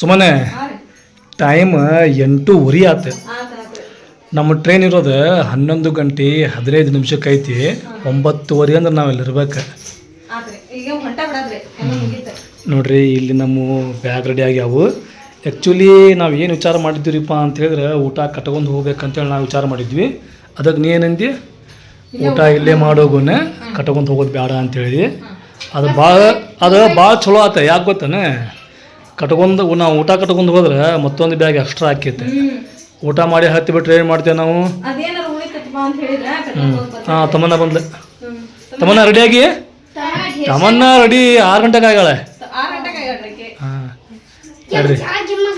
ಸುಮ್ಮನೆ ಟೈಮ್ ಎಂಟೂವರೆ ಆತು. ನಮ್ಮ ಟ್ರೈನ್ ಇರೋದು ಹನ್ನೊಂದು ಗಂಟೆ ಹದಿನೈದು ನಿಮಿಷಕ್ಕೆ ಐತಿ. ಒಂಬತ್ತುವರೆ ಅಂದ್ರೆ ನಾವೆಲ್ಲ ಇರ್ಬೇಕು. ನೋಡ್ರಿ ಇಲ್ಲಿ ನಮ್ಮ ಬ್ಯಾಗ್ ರೆಡಿ ಆಗ್ಯಾವು. ಆ್ಯಕ್ಚುಲಿ ನಾವು ಏನು ವಿಚಾರ ಮಾಡಿದ್ದೀವಿಪ್ಪ ಅಂತ ಹೇಳಿದ್ರೆ ಊಟ ಕಟ್ಕೊಂಡು ಹೋಗ್ಬೇಕಂತೇಳಿ ನಾವು ವಿಚಾರ ಮಾಡಿದ್ವಿ. ಅದಕ್ಕೆ ನೀ ಏನಂದಿ? ಊಟ ಇಲ್ಲೇ ಮಾಡೋಗುನ ಕಟ್ಕೊಂಡು ಹೋಗೋದು ಬೇಡ ಅಂತೇಳಿ. ಅದು ಭಾಳ ಅದು ಭಾಳ ಚಲೋ ಆತ ಯಾಕೆ ಗೊತ್ತಾನೆ? ಕಟ್ಕೊಂಡು ನಾವು ಊಟ ಕಟ್ಕೊಂಡು ಹೋದ್ರೆ ಮತ್ತೊಂದು ಬ್ಯಾಗ್ ಎಕ್ಸ್ಟ್ರಾ ಹಾಕೈತೆ. ಊಟ ಮಾಡಿ ಹತ್ತಿ ಬಿಟ್ರೆ ಏನು ಮಾಡ್ತೇವೆ ನಾವು? ಹಾಂ ತಮನ್ನ ಬಂದ್ಲೆ. ತಮ್ಮನ್ನ ರೆಡಿಯಾಗಿ ತಮನ್ನ ರೆಡಿ ಆರು ಗಂಟೆಗೆ ಆಗ್ಯಾಳೆ ಆರು ಗಂಟೆಗೆ ಆಗ್ಯಾಡ್ರಿ ಹಾಂ. ಹೇಳ್ರಿ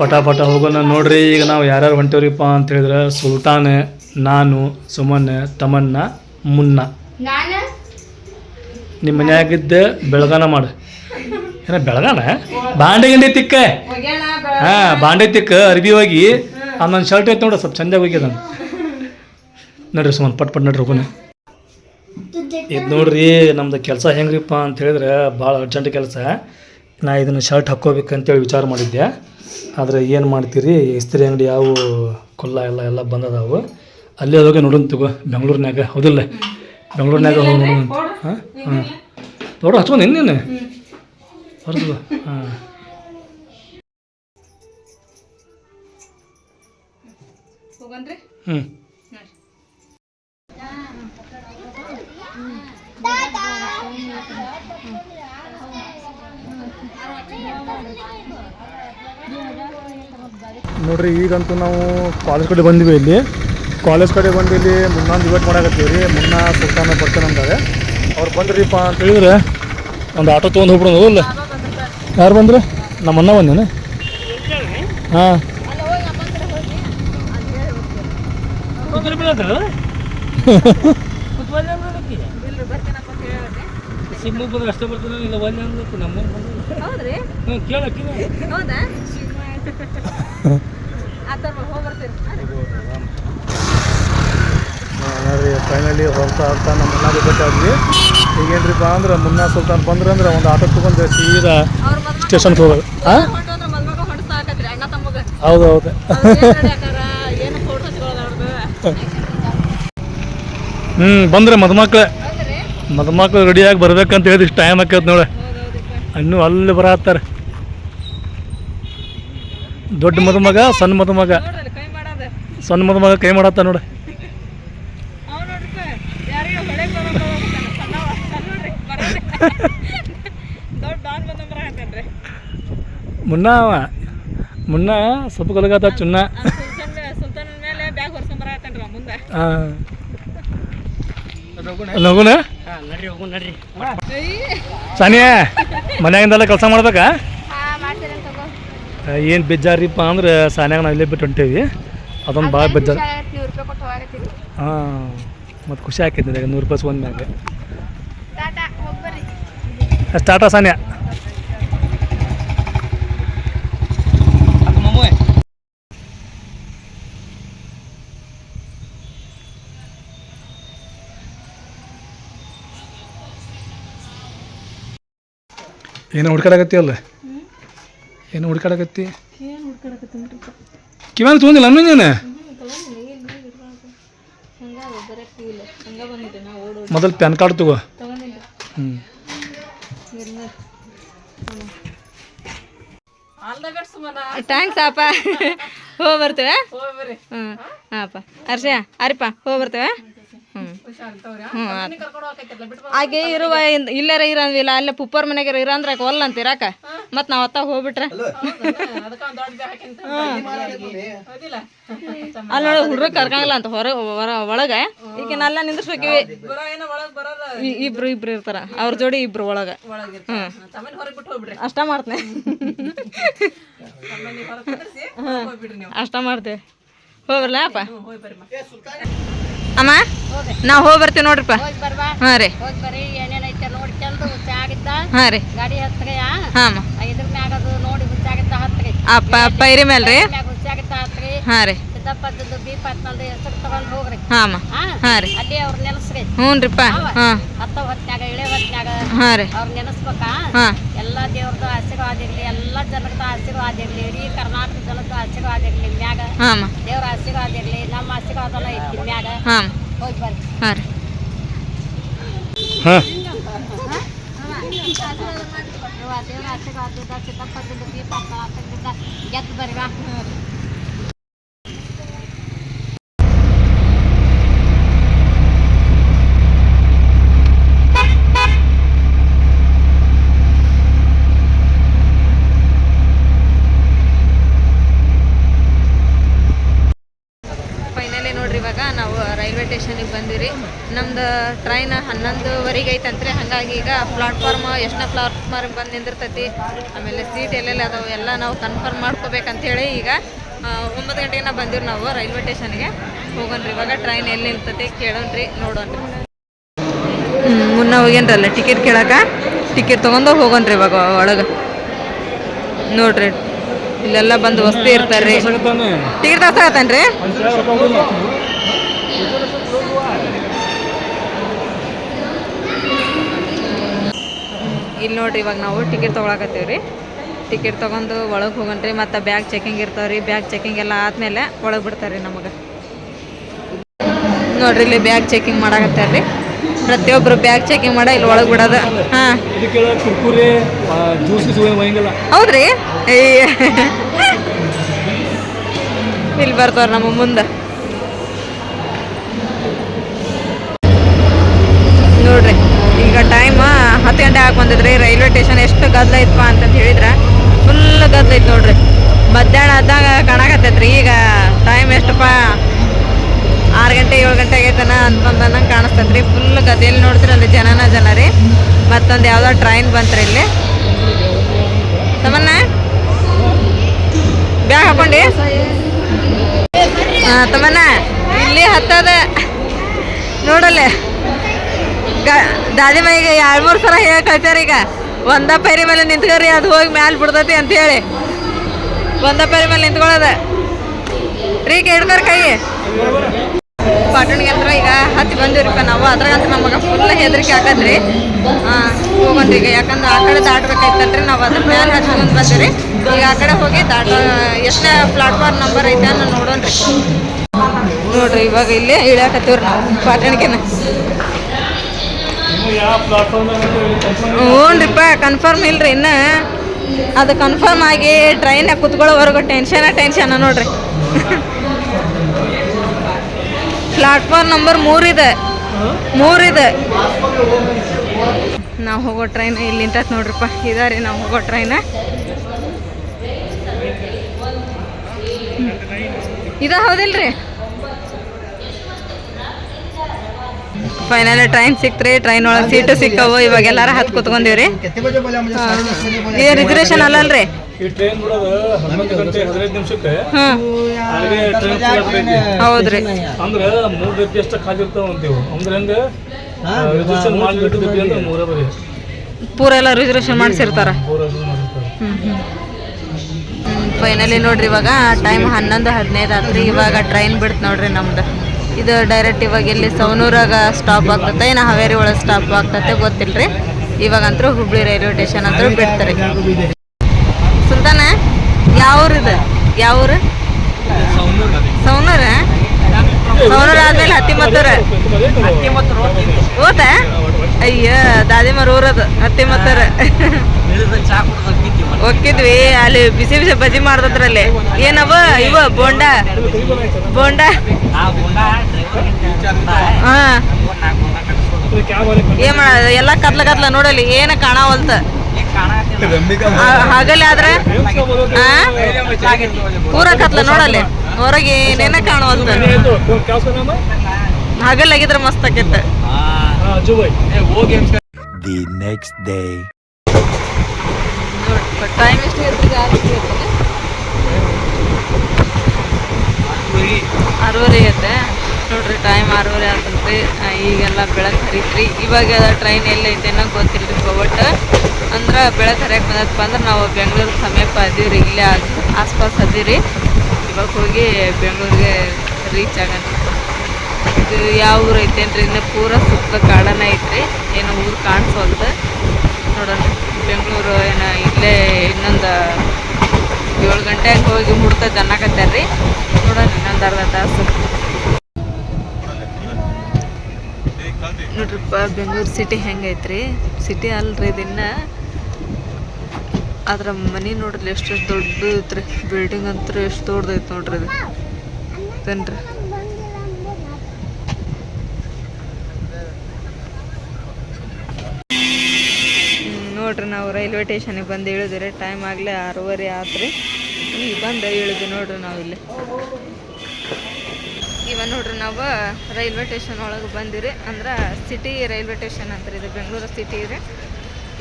ಪಟ ಪಟ ಹೋಗೋಣ. ನೋಡ್ರಿ ಈಗ ನಾವು ಯಾರ್ಯಾರು ಹೊಂಟೇವ್ರಿಪ್ಪ ಅಂತ ಹೇಳಿದ್ರೆ ಸುಲ್ತಾನ ನಾನು ಸುಮನ್ ತಮನ್ನ ಮುನ್ನ. ನಾನು? ನಿಮ್ಮ ಮನೆಯಾಗಿದ್ದೆ ಬೆಳಗಾನ ಮಾಡು. ಏನ ಬೆಳಗಾನ? ಬಾಂಡೆ ಗಿಂಡೆ ತಿಕ್ಕ. ಹಾ, ಬಾಂಡೆ ತಿಕ್ಕ, ಅರ್ಬಿ ಹೋಗಿ. ಆ ಶರ್ಟ್ ಐತೆ ನೋಡು, ಸ್ವಲ್ಪ ಚಂದಾಗಿ ಹೋಗ್ಯದ ನೋಡ್ರಿ ಸುಮ್ಮನ್ ಪಟ್ ಪಟ್ ನೋಡ್ರಿ ಹೋಗೋಣ. ಇದು ನೋಡ್ರಿ, ನಮ್ದು ಕೆಲಸ ಹೆಂಗ್ರಿಪ್ಪ ಅಂತ ಹೇಳಿದ್ರೆ ಭಾಳ ಅರ್ಜೆಂಟ್ ಕೆಲಸ. ನಾ ಇದನ್ನು ಶರ್ಟ್ ಹಾಕ್ಕೋಬೇಕಂತೇಳಿ ವಿಚಾರ ಮಾಡಿದ್ದೆ. ಆದರೆ ಏನು ಮಾಡ್ತೀರಿ? ಇಸ್ತ್ರಿ ಅಂಗಡಿ ಯಾವ ಕೊಲ್ಲ ಎಲ್ಲ ಎಲ್ಲ ಬಂದದಾವು. ಅಲ್ಲೇ ಹೋಗಿ ನೋಡೋಣ ತಗೋ ಬೆಂಗಳೂರಿನಾಗ ಹೌದಿಲ್ಲ? ಬೆಂಗಳೂರಿನಾಗ ಹೋಗಿ ನೋಡೋಣ ಹಾಂ ಹಾಂ. ನೋಡು ಹಚ್ಕೊಂಡು ನೀನು. ಹೊರದು ಹಾಂ. ಹೋಗನ್ರಿ ಹ್ಞೂ ನೋಡ್ರಿ ಈಗಂತೂ ನಾವು ಕಾಲೇಜ್ ಕಡೆ ಬಂದಿವಿ ಇಲ್ಲಿ. ಕಾಲೇಜ್ ಕಡೆ ಬಂದು ಇಲ್ಲಿ ಮುನ್ನೊಂದು ಡಿಬೇಟ್ ಮಾಡಕತ್ತೀವಿ ರೀ. ಮುನ್ನ ಸುಲ್ತಾನ ಬರ್ತಾನೆ ಅಂತಾರೆ ಅವ್ರು ಬಂದ್ರಿಪ್ಪ ಅಂತ ಹೇಳಿದ್ರೆ ಒಂದು ಆಟೋ ತೊಗೊಂಡು ಹೋಗ್ಬಿಡೋದು ಇಲ್ಲ ಯಾರು ಬಂದ್ರೆ? ನಮ್ಮ ಅಣ್ಣ ಬಂದೇನೆ ಹಾಂ. ಅಷ್ಟೇ ಬರ್ತಾನೆ ಇಲ್ಲ ಒಳ್ಳೆ ನಮ್ಮ ಹೌದ್ರಿ? ಕೇಳಕ್ಕೆ ಹೌದಾ ಆತ ಹೋಗಿ ಬರ್ತೀರಿ ನೋಡ್ರಿ ಫೈನಲಿ ಹೊರತಾ ಹೊರತಾ ನಮ್ಮ ಮುನ್ನಾಗೆ ಬೇಕಾದ್ವಿ ಈಗೇನ್ರಿಪ್ಪ ಅಂದ್ರೆ ಮುನ್ನಾ ಸುಲ್ತಾನ್ ಬಂದ್ರೆ ಅಂದ್ರೆ ಒಂದು ಆಟೋ ತಗೊಂಡು ಸೀದಾ ಸ್ಟೇಷನ್ ಸ್ಟೇಷನ್ಗೆ ಹೋಗೋದು. ಹಾಂ ಹೌದು ಹೌದು. ಹ್ಞೂ ಬಂದ್ರೆ ಮದುಮಕ್ಳು. ಮದುಮಕ್ಳು ರೆಡಿಯಾಗಿ ಬರ್ಬೇಕಂತ ಹೇಳಿದ್ ಇಷ್ಟು ಟೈಮ್ ಆಕೈತೆ ನೋಡಿ. ಇನ್ನೂ ಅಲ್ಲಿ ಬರತ್ತಾರೆ. ದೊಡ್ಡ ಮದುಮಗ ಸಣ್ಣ ಮದುಮಗ. ಸಣ್ಣ ಮದುಮಗ ಕೈ ಮಾಡತ್ತ ನೋಡಿ ಅವ್ ನೋಡ್ರಿ ಯಾರಿಗ ಹೊಡೆಗ್ ಬರೋದು ಸಣ್ಣವ ಸಣ್ಣ ನೋಡ್ರಿ ಬರೋದು ದೊಡ್ಡ ಡಾನ್ ಬಂದ ಬರಕತ್ತೇನ್ರಿ ಮುನ್ನ ಅವ. ಮುನ್ನ ಸ್ವಲ್ಪ ಕಲಗದ ಚುನ್ನ. ಸುಲ್ತಾನ್ ಸುಲ್ತಾನ್ ಮೇಲೆ ಬ್ಯಾಗ್ ಹೊರ್ಸ್ಕೊಂಡ್ ಬರಕತ್ತೇನ್ರಿ ಅವ ಮುಂದೆ. ಹಾಂ ನಗುನ ಸಾನಿಯಾ ಮನ್ಯಾಗಿಂದೆಲ್ಲ ಕೆಲಸ ಮಾಡ್ಬೇಕಾ? ಏನು ಬೇಜಾರಿಪ್ಪ ಅಂದ್ರೆ ಸಾನ್ಯಾಗ ನಾವು ಇಲ್ಲೇ ಬಿಟ್ಟು ಹೊಂಟೇವಿ. ಅದೊಂದು ಭಾಳ ಬೇಜಾರು. ಹಾಂ ಮತ್ತು ಖುಷಿ ಆಕೈತಿ ನನಗೆ ನೂರು ರೂಪಾಯಿ ಒಂದು ಮ್ಯಾಗ ಸ್ಟಾರ್ಟ ಸಾನ್ಯಾ ಏನು ಹುಡ್ಕಾಡಕತ್ತಿ ಅಲ್ಲ ಏನು ಹುಡ್ಕಾಡಕತ್ತಿ ಕಿವ್ಯಾಗ ತೊಗೊಂದಿಲ್ಲ ಅನ್ನ ನೀನು ಮೊದಲು ಪ್ಯಾನ್ ಕಾರ್ಡ್ ತಗೋ ಹ್ಞೂ ಥ್ಯಾಂಕ್ಸ್ ಅಪ್ಪ. ಹೋಗಿ ಬರ್ತೇವೆ? ಹೋಗಿ ಹಾಂ ಹ್ಞೂ ಹಾಂಪ್ಪ ಅರ್ಷ ಅರಿಪ್ಪ ಹೋಗಿ ಬರ್ತೇವೆ? ಆಕೆ ಇರುವ ಇಲ್ಲರ ಇರಂದಿಲ್ಲ ಅಲ್ಲೇ ಪುಪ್ಪರ್ ಮನೆಗೆ ಇರಂದ್ರ ಒಲ್ಲ ಅಂತ ಇರಾಕ ಮತ್ತು ನಾವು ಅತ್ತ ಹೋಗ್ಬಿಟ್ರೆ? ಅಲ್ಲಿ ನೋಡಿ ಹುಡ್ರಿಗೆ ಕರ್ಕಂಗಿಲ್ಲ ಅಂತ ಹೊರ ಹೊರ ಒಳಗೆ. ಈಗ ನಲ್ಲ ನಿಂದ್ರಿಸ್ಬೇಕಿವಿ. ಇಬ್ರು ಇಬ್ರು ಇರ್ತಾರ. ಅವ್ರ ಜೋಡಿ ಇಬ್ರು ಒಳಗ. ಒಳಗೆ ತಮ್ಮನ ಹೊರಗೆ ಬಿಟ್ಟು ಹೋಗ್ಬಿಡ್ರಿ. ಅಷ್ಟ ಮಾಡ್ತೇನೆ. ಅಷ್ಟ ಮಾಡ್ತೇವೆ. ಹೋಗ್ರಲ್ಲ ಅಪ್ಪ? ಹೋಗಿ ಅಮ್ಮ? ನಾವು ಹೋಗಿ ಬರ್ತೀವಿ ನೋಡ್ರಿಪ್ಪ. ಹಾಂ ರೀ. ಹೋಗಿ ಬರ್ರಿ ಏನೇನೈತೆ ನೋಡಿ ಚಂದ ಹುಚ್ಚಾಗಿದ್ದ. ಹಾಂ ರೀ. ಗಾಡಿ ಹತ್ರಿಯ ಹಾಂ ಇದ್ರ ಮ್ಯಾಗ ಅದು ನೋಡಿ ಹುಚ್ಚಾಗಿದ್ದ ಹತ್ರಿ ಅಪ್ಪ ಪೈರಿ ಮೇಲೆ ರೀ. ಹುಚ್ಚಾಗಿದ್ದ ಹತ್ರಿ ಹಾಂ ರೀ. ಸಿದ್ದಪ್ಪದ್ದು ಬೀಪ್ ಹತ್ನಲ್ದು ಹೆಸರು ತಗೊಂಡ್ ಹೋಗ್ರಿ. ಹಾಂ ಹಾ? ರೀ. ಅಲ್ಲಿ ಅವ್ರ ನೆನೆಸ್ರಿ. ಹ್ಞೂ ರೀಪ್ಪ ಹಾಂ. ಹತ್ತ ಹೊತ್ನ್ಯಾಗ ಇಳೆ ಹೊತ್ನ್ಯಾಗ ಹಾಂ ರೀ. ಅವ್ರ ನೆನೆಸ್ಬೇಕಾ? ಹಾಂ. ಎಲ್ಲ ದೇವ್ರದ್ದು ಆಶೀರ್ವಾದ ಇರಲಿ ಎಲ್ಲ ಜನರದ ಆಶೀರ್ವಾದ ಇರಲಿ ಇಡೀ ಕರ್ನಾಟಕ ಆಶೀರ್ವಾದ ಇರಲಿ ಮ್ಯಾಗ ಹಾಂ ದೇವ್ರ ಆಶೀರ್ವಾದ ಇರಲಿ ನಮ್ಮ ಆಶೀರ್ವಾದನ ಐತಿ ಮ್ಯಾಗ ಹಾಂ ಹೋಗಿ ಬರ್ರಿ ಹಾಂ ರೀ ಹಾಂ ಅವ್ವ, ದೇವ್ರ ಆಶೀರ್ವಾದದಿಂದ ಸಿದ್ದಪ್ಪದಿಂದ ದೀಪ ಹತ್ತದಿಂದ ಗೆದ್ದು ಬರ್ರಿ ಬಾ ಫೈನಲಿ ನೋಡ್ರಿ ಇವಾಗ ನಾವು ರೈಲ್ವೆ ಸ್ಟೇಷನಿಗೆ ಬಂದಿರಿ ನಮ್ದು ಟ್ರೈನ್ ಹನ್ನೊಂದುವರೆಗೆ ಐತಂತ್ರಿ ಹಾಗಾಗಿ ಈಗ ಪ್ಲಾಟ್ಫಾರ್ಮ್ ಎಷ್ಟನೇ ಪ್ಲಾಟ್ಫಾರ್ಮ್ ಬಂದು ನಿಂದಿರ್ತೈತಿ ಆಮೇಲೆ ಸೀಟ್ ಎಲ್ಲೆಲ್ಲಿ ಅದಾವೆ ಎಲ್ಲ ನಾವು ಕನ್ಫರ್ಮ್ ಮಾಡ್ಕೋಬೇಕಂತೇಳಿ ಈಗ ಒಂಬತ್ತು ಗಂಟೆಗೆ ಬಂದಿರಿ ನಾವು ರೈಲ್ವೆ ಸ್ಟೇಷನ್ಗೆ ಹೋಗೋಣ್ರಿ ಇವಾಗ ಟ್ರೈನ್ ಎಲ್ಲಿ ನಿಲ್ತೈತಿ ಕೇಳೋಣ್ರಿ ನೋಡೋಣ್ರಿ. ಮುನ್ನ ಹೋಗ್ಯನ್ರಲ್ಲ ಟಿಕೆಟ್ ಕೇಳಕ. ಟಿಕೆಟ್ ತೊಗೊಂಡು ಹೋಗೋಣ್ರಿ ಇವಾಗ ಒಳಗೆ. ನೋಡ್ರಿ ಇಲ್ಲೆಲ್ಲ ಬಂದು ವಸ್ತಿ ಇರ್ತಾರೆ ಟಿಕೆಟ್ ತಗೋತಾನ್ರಿ ಇಲ್ಲಿ ನೋಡ್ರಿ ಇವಾಗ ನಾವು ಟಿಕೆಟ್ ತೊಗೊಳಕತ್ತೀವಿ ರೀ ಟಿಕೆಟ್ ತೊಗೊಂಡು ಒಳಗೆ ಹೋಗಣ್ರಿ ಮತ್ತು ಬ್ಯಾಗ್ ಚೆಕಿಂಗ್ ಇರ್ತಾವೆ ರೀ ಬ್ಯಾಗ್ ಚೆಕಿಂಗ್ ಎಲ್ಲ ಆದಮೇಲೆ ಒಳಗೆ ಬಿಡ್ತಾರೆ ರೀ ನಮಗೆ. ನೋಡ್ರಿ ಇಲ್ಲಿ ಬ್ಯಾಗ್ ಚೆಕಿಂಗ್ ಮಾಡಾಕತ್ತಾರ ರೀ ಪ್ರತಿಯೊಬ್ಬರು ಬ್ಯಾಗ್ ಚೆಕಿಂಗ್ ಮಾಡ ಇಲ್ಲಿ ಒಳಗೆ ಬಿಡೋದು. ಹಾಂ. ಹೌದ್ರಿ. ಇಲ್ಲಿ ಬರ್ತಾರ ನಮ್ಮ ಮುಂದೆ. ನೋಡ್ರಿ. ಈಗ ಟೈಮ್ ಹತ್ತು ಗಂಟೆ ಆಗಿ ಬಂದಿದ್ರಿ ರೈಲ್ವೆ ಸ್ಟೇಷನ್ ಎಷ್ಟು ಗದ್ದಲ ಇತ್ತು ಅಂತ ಹೇಳಿದ್ರೆ ಫುಲ್ ಗದ್ದಲ ಐತೆ ನೋಡ್ರಿ. ಮಧ್ಯಾಹ್ನ ಆದಾಗ ಕಾಣಕತ್ತೈತ್ರಿ, ಈಗ ಟೈಮ್ ಎಷ್ಟಪ್ಪ? ಆರು ಗಂಟೆ, ಏಳು ಗಂಟೆ ಆಗೈತನ ಅಂತಂದನ ಕಾಣಿಸ್ತೈತ್ರಿ ಫುಲ್ ಗದ್ದೆಯಲ್ಲಿ ನೋಡ್ತೀರಿ ಅಲ್ಲಿ ಜನನ ಜನ ರೀ. ಮತ್ತೊಂದು ಯಾವುದೋ ಟ್ರೈನ್ ಬಂತ್ರಿ ಇಲ್ಲಿ. ತಮ್ಮನ್ನ ಬ್ಯಾಗ್ ಹಾಕೊಂಡಿ. ತಮ್ಮನ್ನ ಇಲ್ಲಿ ಹತ್ತದ. ನೋಡಲ್ಲೇ. ದಾದಿ ಮನೆಗೆ ಎರಡು ಮೂರು ಸಲ ಹೇಳಿ ಕಳ್ಸ್ಯಾರ ಈಗ. ಒಂದ ಪೈರಿ ಮೇಲೆ ನಿಂತ್ಕೊರಿ ಅದು ಹೋಗಿ ಮ್ಯಾಲೆ ಬಿಡ್ತೈತಿ ಅಂತ ಹೇಳಿ. ಒಂದ ಪೈರಿ ಮೇಲೆ ನಿಂತ್ಕೊಳ್ಳೋದ. ರೀ ಕೇಳ್ತಾರ ಕೈ. ಪಾಟಣ್ಗೆ ಅಂದ್ರೆ ಈಗ ಹತ್ತಿ ಬಂದಿವ್ರಿಪ್ಪ ನಾವು. ಅದ್ರಾಗಂತ ನಮಗೆ ಫುಲ್ ಹೆದರಿಕೆ ಹಾಕದ್ರಿ. ಹಾಂ ಹೋಗೋಣ್ರಿ ಈಗ. ಯಾಕಂದ್ರೆ ಆ ಕಡೆ ದಾಟ್ಬೇಕಾಯ್ತಲ್ರಿ ನಾವು ಅದ್ರ ಮೇಲೆ ಹಚ್ಕೊಂಡ್ ಬಂದಿರಿ ಈಗ ಆ ಕಡೆ ಹೋಗಿ ದಾಟ ಎಷ್ಟ ಪ್ಲಾಟ್ಫಾರ್ಮ್ ನಂಬರ್ ಐತೆ ಅನ್ನೋ ನೋಡೋಣ್ರಿ. ನೋಡ್ರಿ, ಇವಾಗ ಇಲ್ಲೇ ಇಳಿಯಾಕತ್ತೀವ್ರಿ ನಾವು ಪಾಟಣ್ಗೆನ. ಹ್ಞೂನ್ರಿಪ್ಪ ಕನ್ಫರ್ಮ್ ಇಲ್ರಿ ಇನ್ನು. ಅದು ಕನ್ಫರ್ಮ್ ಆಗಿ ಟ್ರೈನ್ ಕುತ್ಕೊಳ್ಳೋವರೆಗೂ ಟೆನ್ಷನ ಟೆನ್ಷನ್ ನೋಡ್ರಿ. ಪ್ಲಾಟ್ಫಾರ್ಮ್ ನಂಬರ್ ಮೂರಿದೆ ಮೂರಿದೆ ನಾವು ಹೋಗೋ ಟ್ರೈನ್ ಇಲ್ಲಿಂತ ನೋಡ್ರಿಪ್ಪ. ಇದಾರಿ ನಾವು ಹೋಗೋ ಟ್ರೈನ ಇದ ಹೌದಿಲ್ರಿ? ಫೈನಲ್ ಟ್ರೈನ್ ಸಿಕ್ತ್ರಿ ಟ್ರೈನ್ ಒಳಗೆ ಸೀಟು ಸಿಕ್ಕವು ಇವಾಗ ಎಲ್ಲಾರ ಹತ್ತು ಕುತ್ಕೊಂಡಿವ್ರಿ ಇದು ರಿಸರ್ವೇಶನ್ ಅಲ್ಲಲ್ರಿ ಹೌದ್ರಿ ಪೂರ ಎಲ್ಲ ರಿಸರ್ವೇಶನ್ ಮಾಡಿಸಿರ್ತಾರ ಫೈನಲಿ ನೋಡ್ರಿ ಇವಾಗ ಟೈಮ್ ಹನ್ನೊಂದು ಹದಿನೈದು ಆತ್ರಿ ಇವಾಗ ಟ್ರೈನ್ ಬಿಡ್ತು ನೋಡ್ರಿ ನಮ್ದು ಇದು ಡೈರೆಕ್ಟ್ ಇವಾಗ ಇಲ್ಲಿ ಸವನೂರಾಗ ಸ್ಟಾಪ್ ಆಗ್ತದೆ ಇನ್ನು ಹಾವೇರಿ ಒಳಗೆ ಸ್ಟಾಪ್ ಆಗ್ತತೆ, ಗೊತ್ತಿಲ್ರಿ. ಇವಾಗಂತರೂ ಹುಬ್ಳಿ ರೈಲ್ವೆ ಸ್ಟೇಷನ್ ಅಂತ ಬಿಡ್ತಾರೆ. ಸುಲ್ತಾನ ಯಾವ ಊರಿದು ಯಾವ ಊರು ಸವನೂರ ಸವನೂರ ಆದ್ಮೇಲೆ ಹತ್ತಿಮತ್ತೂರ. ಹೋತ? ಅಯ್ಯ, ದಾದಿಮರ ಊರದು, ಹತ್ತಿಮತ್ತೂರ. ಹೋಗಿದ್ವಿ ಅಲ್ಲಿ ಬಿಸಿ ಬಿಸಿ ಬಜ್ಜಿ ಮಾಡ್ದದ್ರಲ್ಲಿ ಏನವ ಇವ, ಬೋಂಡ? ಬೋಂಡ? ಹಾ. ಎಲ್ಲ ಕತ್ಲ ಕತ್ಲ ನೋಡಲಿ ಏನ ಕಾಣವಲ್ತ. ಹಗಲ್ ಆದ್ರೆ? ಪೂರ ಕತ್ಲ ನೋಡಲಿ ಹೊರಗೆ ಏನೇನ ಕಾಣವಲ್ತ. ಹಗಲ್ ಆಗಿದ್ರೆ ಮಸ್ತ್ ಆಕೈತೆ. The next day. ಟೈಮ್ ಎಷ್ಟು ಇರ್ತದೆ ಆರೂವರೆ ಐತೆ ನೋಡ್ರಿ ಟೈಮ್ ಆರೂವರೆ ಆತಂತ್ರಿ ಈಗೆಲ್ಲ ಬೆಳಕು ಹರಿತ್ರಿ. ಇವಾಗ ಟ್ರೈನ್ ಎಲ್ಲೈತೆ ಅನ್ನೋ ಗೊತ್ತಿಲ್ರಿ ಬಟ್ ಅಂದ್ರೆ ಬೆಳಕು ಹರಿಯಕ್ಕೆ ಬಂದಪ್ಪ ಅಂದ್ರೆ ನಾವು ಬೆಂಗಳೂರು ಸಮೀಪ ಅದೀವ್ರಿ, ಇಲ್ಲೇ ಆಸ್, ಆಸ್ಪಾಸ್ ಅದೀವ್ರಿ. ಇವಾಗ ಹೋಗಿ ಬೆಂಗಳೂರಿಗೆ ರೀಚ್ ಆಗಣ. ಇದು ಯಾವ ಊರು ಐತೇನ್ರಿ ಇನ್ನು ಪೂರ ಸುತ್ತ ಕಾಡನ ಐತ್ರಿ. ಏನೋ ಊರು ಕಾಣಿಸೋಲ್ದು. ನೋಡೋಣ. ಬೆಂಗಳೂರು ಏನು ಇಲ್ಲೇ ಇನ್ನೊಂದು ಏಳು ಗಂಟೆಗೆ ಹೋಗಿ ಮುಡ್ತೈತೆ ಅನ್ನಕತ್ತಾರ. ರೀ ನೋಡೋಣ, ಇನ್ನೊಂದು ಅರ್ಧ ತಾಸು. ನೋಡ್ರಿಪ್ಪ, ಬೆಂಗಳೂರು ಸಿಟಿ ಹೆಂಗೈತ್ರಿ? ಸಿಟಿ ಅಲ್ರಿ ದಿನ. ಆದ್ರೆ ಮನೆ ನೋಡ್ರಿ, ಎಷ್ಟು ದೊಡ್ಡದ್ರಿ. ಬಿಲ್ಡಿಂಗ್ ಅಂತೂ ಎಷ್ಟು ದೊಡ್ಡದೈತೆ ನೋಡ್ರಿ ಇದು ತನ್ರಿ ನೋಡ್ರಿ, ನಾವು ರೈಲ್ವೆ ಸ್ಟೇಷನಿಗೆ ಬಂದು ಇಳಿದ್ರಿ ಟೈಮ್ ಆಗಲೇ ಆರೂವರೆ ಆತ್ರಿ. ಈಗ ಬಂದು ಇಳಿದ್ವಿ ನೋಡ್ರಿ ನಾವು ಇಲ್ಲಿ. ಇವ ನೋಡ್ರಿ ನಾವು ರೈಲ್ವೆ ಸ್ಟೇಷನ್ ಒಳಗೆ ಬಂದಿರಿ. ಅಂದ್ರೆ ಸಿಟಿ ರೈಲ್ವೆ ಸ್ಟೇಷನ್ ಅಂತ ಇದು, ಬೆಂಗಳೂರು ಸಿಟಿ ರೀ.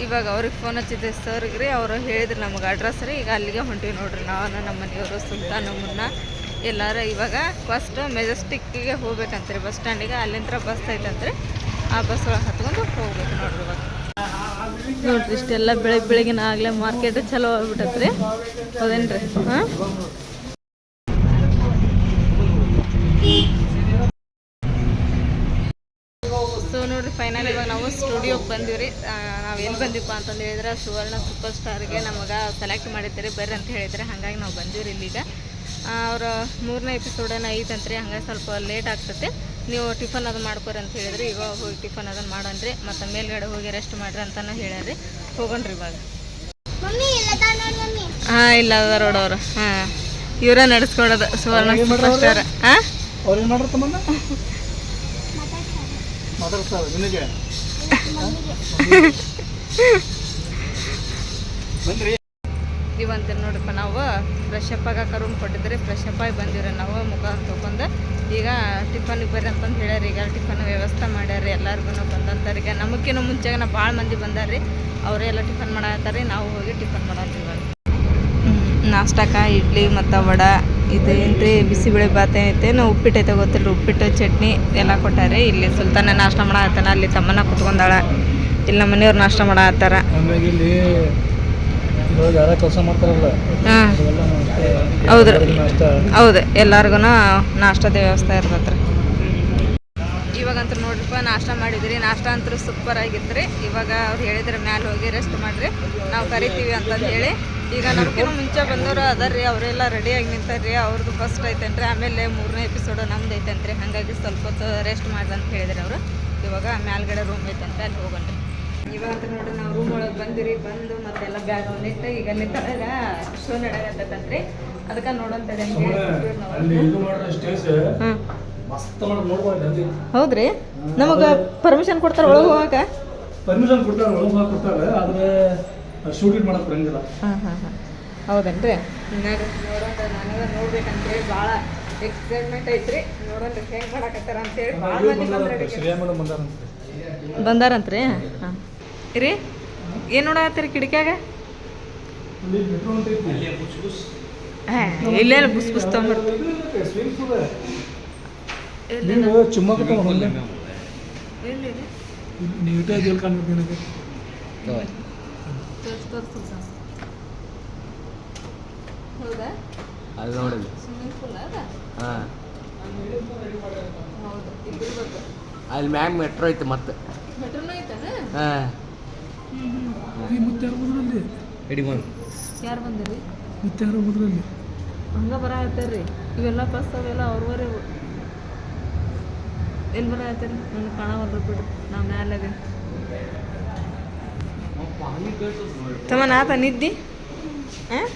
ಇವಾಗ ಅವ್ರಿಗೆ ಫೋನ್ ಹಚ್ಚಿದ್ದೆ ಸರ್ಗೆ ರೀ, ಅವರು ಹೇಳಿದ್ರು ನಮಗೆ ಅಡ್ರೆಸ್ ರೀ. ಈಗ ಅಲ್ಲಿಗೆ ಹೊಂಟಿವಿ ನೋಡ್ರಿ ನಾವು, ನಮ್ಮ ಮನೆಯವರು, ಸುಲ್ತಾನ ಮುನ್ನ ಎಲ್ಲಾರು ಇವಾಗ ಫಸ್ಟ್ ಮೆಜೆಸ್ಟಿಕ್ಕಿಗೆ ಹೋಗ್ಬೇಕಂತ್ರಿ. ಬಸ್ ಸ್ಟ್ಯಾಂಡಿಗೆ ಅಲ್ಲಿಂದ ಬಸ್ ಐತಂತ್ರಿ. ಆ ಬಸ್ ಒಳಗೆ ಹತ್ಕೊಂಡು ಹೋಗ್ಬೇಕು ನೋಡ್ರಿ ಇವಾಗ. ನೋಡ್ರಿ, ಇಷ್ಟೆಲ್ಲ ಬೆಳಗ್ಗೆ ಬೆಳಗಿನ ಆಗ್ಲೇ ಮಾರ್ಕೆಟ್ ಚಲೋ ಆಗ್ಬಿಟ್ಟತ್ರಿ ಹೌದೇನ್ರಿ? ಹಾಂ? ಸೊ ಫೈನಲ್ ಇವಾಗ ನಾವು ಸ್ಟುಡಿಯೋಗೆ ಬಂದಿವ್ರಿ. ನಾವು ಎಲ್ಲಿ ಬಂದಿಪ್ಪ ಅಂತಂದು ಹೇಳಿದ್ರೆ ಸುವರ್ಣ ಸೂಪರ್ ಸ್ಟಾರ್ಗೆ ನಮಗೆ ಸೆಲೆಕ್ಟ್ ಮಾಡಿದ್ದೀರಿ, ಬರ್ರಿ ಅಂತ ಹೇಳಿದ್ರೆ ಹಾಗಾಗಿ ನಾವು ಬಂದಿವ್ರಿ ಇಲ್ಲಿಗ. ಅವ್ರ ಮೂರನೇ ಎಪಿಸೋಡೇನ ಐತಂತ್ರಿ ಹಂಗಾಗಿ ಸ್ವಲ್ಪ ಲೇಟ್ ಆಗ್ತೈತೆ. ನೀವು ಟಿಫನ್ ಅದು ಮಾಡ್ಕೊರಿ ಅಂತ ಹೇಳಿದ್ರಿ ಈಗ ಹೋಗಿ ಟಿಫನ್ ಅದನ್ನು ಮಾಡೋಣ್ರಿ ಮತ್ತು ಮೇಲ್ಗಡೆ ಹೋಗಿ ರೆಸ್ಟ್ ಮಾಡ್ರಿ ಅಂತಾನೆ ಹೇಳ್ಯಾರಿ ಹೋಗೋಣ್ರಿ ಇವಾಗ. ಹಾಂ ಇಲ್ಲ ಅದ ರೋಡ್ ಅವರು. ಹಾಂ ಇವರೇ ನಡೆಸ್ಕೊಡೋದು ಸುವರ್ಣ ಸೂಪರ್ ಸ್ಟಾರ್ ಹಾಂ ಇವಂತ ನೋಡಪ್ಪ ನಾವು ಫ್ರೆಶ್ ಅಪ್ ಕರುಣ್ ರೂಮ್ ಕೊಟ್ಟಿದ್ರಿ ಫ್ರೆಶ್ ಅಪ್ ಆಗಿ ಬಂದಿವ್ರಿ ನಾವು ಮುಖ ತೊಗೊಂಡು ಈಗ ಟಿಫನ್ ಬರ್ರಿ ಅಂತಂದು ಹೇಳ್ಯಾರ ಈಗ ಟಿಫನ್ ವ್ಯವಸ್ಥೆ ಮಾಡ್ಯಾರ ಎಲ್ಲರಿಗೂ ಬಂದಂತಾರೆ. ಈಗ ನಮಗಿನ್ನೂ ಮುಂಚೆಗೆ ಭಾಳ ಮಂದಿ ಬಂದಾರ್ರಿ ಅವರೇ ಎಲ್ಲ ಟಿಫನ್ ಮಾಡತ್ತಾರ ನಾವು ಹೋಗಿ ಟಿಫನ್ ಮಾಡತ್ತೀವಿ ಇವಾಗ. ನಾಷ್ಟಕ್ಕ ಇಡ್ಲಿ ಮತ್ತು ವಡ ಇದು ಏನ್ರಿ ಬಿಸಿಬೇಳೆ ಬಾತ್ ಏನೈತೆ ನಾವು ಉಪ್ಪಿಟ್ಟು ಐತೆ ಗೊತ್ತಿಲ್ಲ ಉಪ್ಪಿಟ್ಟು ಚಟ್ನಿ ಎಲ್ಲ ಕೊಟ್ಟಾರೆ ಇಲ್ಲಿ ಸುಲ್ತಾನ ನಾಷ್ಟ ಮಾಡತ್ತಾನ ಅಲ್ಲಿ ತಮ್ಮನ ಕುತ್ಕೊಂಡಾಳ. ಇಲ್ಲಿ ನಮ್ಮ ಮನೆಯವ್ರು ನಾಷ್ಟ ಮಾಡತ್ತಾರ ಕೆಲಸ ಮಾಡ್ತಾರಲ್ಲ ಹಾಂ ಹೌದ್ರಿ ನಾಷ್ಟ ಹೌದು ಎಲ್ಲಾರ್ಗು ನಾಷ್ಟದ ವ್ಯವಸ್ಥೆ ಇರ್ತೈತೆ ರೀ ಇವಾಗಂತೂ ನೋಡ್ರಿಪ್ಪ ನಾಷ್ಟ ಮಾಡಿದ್ರಿ. ನಾಷ್ಟ ಅಂತೂ ಸೂಪರ್ ಆಗಿತ್ತು ರೀ ಇವಾಗ ಅವ್ರು ಹೇಳಿದ್ರೆ ಮ್ಯಾಲೆ ಹೋಗಿ ರೆಸ್ಟ್ ಮಾಡಿರಿ. ನಾವು ಕರಿತೀವಿ ಅಂತಂದು ಹೇಳಿ ಈಗ ನಮ್ಗಿಂತ ಮುಂಚೆ ಬಂದವರು ಅದಾರ ಅವರೆಲ್ಲ ರೆಡಿಯಾಗಿ ನಿಂತಾರ್ರಿ. ಅವ್ರದ್ದು ಫಸ್ಟ್ ಐತೇನ್ರಿ. ಆಮೇಲೆ ಮೂರನೇ ಎಪಿಸೋಡ್ ನಮ್ದು ಐತಂತ್ರಿ ಹಾಗಾಗಿ ಸ್ವಲ್ಪ ಹೊತ್ತು ರೆಸ್ಟ್ ಮಾಡ್ದಂತ ಅಂತ ಹೇಳಿದ್ರಿ ಅವರು. ಇವಾಗ ಮ್ಯಾಲ್ಗಡೆ ರೂಮ್ ಐತಂತೆ ಅಲ್ಲಿ ಹೋಗೋಣ್ರಿ. ಇವಾಗ ನೋಡ್ರಿ ನಾವು ರೂಮ್ ಒಳಗೆ ಬಂದಿರಿ ಬಂದು ಮತ್ತೆಲ್ಲ ಬ್ಯಾಗ್ ಒಂದಿಟ್ಟು ಈಗ ನಿಂತಾಗ ತಳಗ ಶೋ ನಡೆಯತ್ತಂತ್ರಿ ಅದಕ್ಕೆ ನೋಡಂತದೆ ಅಲ್ಲಿ ಅಲ್ಲಿ. ಹೌದ್ರಿ? ನಮಗೆ ಪರ್ಮಿಷನ್ ಕೊಡ್ತಾರ ಒಳಗೆ ಹೋಗಾಕ? ಪರ್ಮಿಷನ್ ಕೊಡ್ತಾರ ಒಳಗೆ ಹೋಗಾಕ ಕೊಡ್ತಾರೆ ಆದ್ರೆ ಶೂಟಿಂಗ್ ಮಾಡಕ್ ಬರಂಗಿಲ್ಲ. ಹಾಂ ಹಾಂ ಹಾಂ. ಹೌದೇನ್ರಿ? ನೋಡೋಣ ನನಗೆ ನೋಡ್ಬೇಕಂತೇಳಿ ಭಾಳ ಎಕ್ಸೈಟ್ಮೆಂಟ್ ಐತ್ರಿ. ನೋಡೋಣ ಹೆಂಗೆ ಮಾಡಕತ್ತಾರ ಅಂತೇಳಿ ಭಾಳ ಮಂದಿ ಬಂದ್ರೆ ಶ್ರೇಯಾ ಬಂದಾರಂತೆ. ಬಂದಾರಂತ್ರಿ? ಹಾಂ. ರೀ ಏನು ನೋಡತ್ತೀರಿ ಕಿಟಕ್ಯಾಗ? ಹಾಂ ಇಲ್ಲೇ ಬುಸ್ ಬುಸ್ ಹೊಂದೆ? ಅದು ಹಾಂ. ಅಲ್ಲಿ ಮ್ಯಾಮ್ ಮೆಟ್ರೋ ಐತೆ ಮತ್ತೆ. ಮೆಟ್ರೋನು ಐತನ? ಹಾಂ. ಈ ಯಾರು ಬಂದಿರಿ? ಮತ್ತೆ ಯಾರು ಹೋದ್ರಲ್ಲಿ ಹಂಗ ಬರ ರೀ ಇವೆಲ್ಲ ಬಸ್ ಅವೆಲ್ಲ ಅವ್ರವರೇ ಎಲ್ಲಿ ಬರ ಆಯ್ತಾರಿ? ನನಗೆ ಕಾಣವಲ್ರಿ ಬಿಡ್ರಿ. ನಾ ಮ್ಯಾಲಾಗ ತಮ್ಮ ನಾತ ನಿದ್ದಿ ಹಾಂ?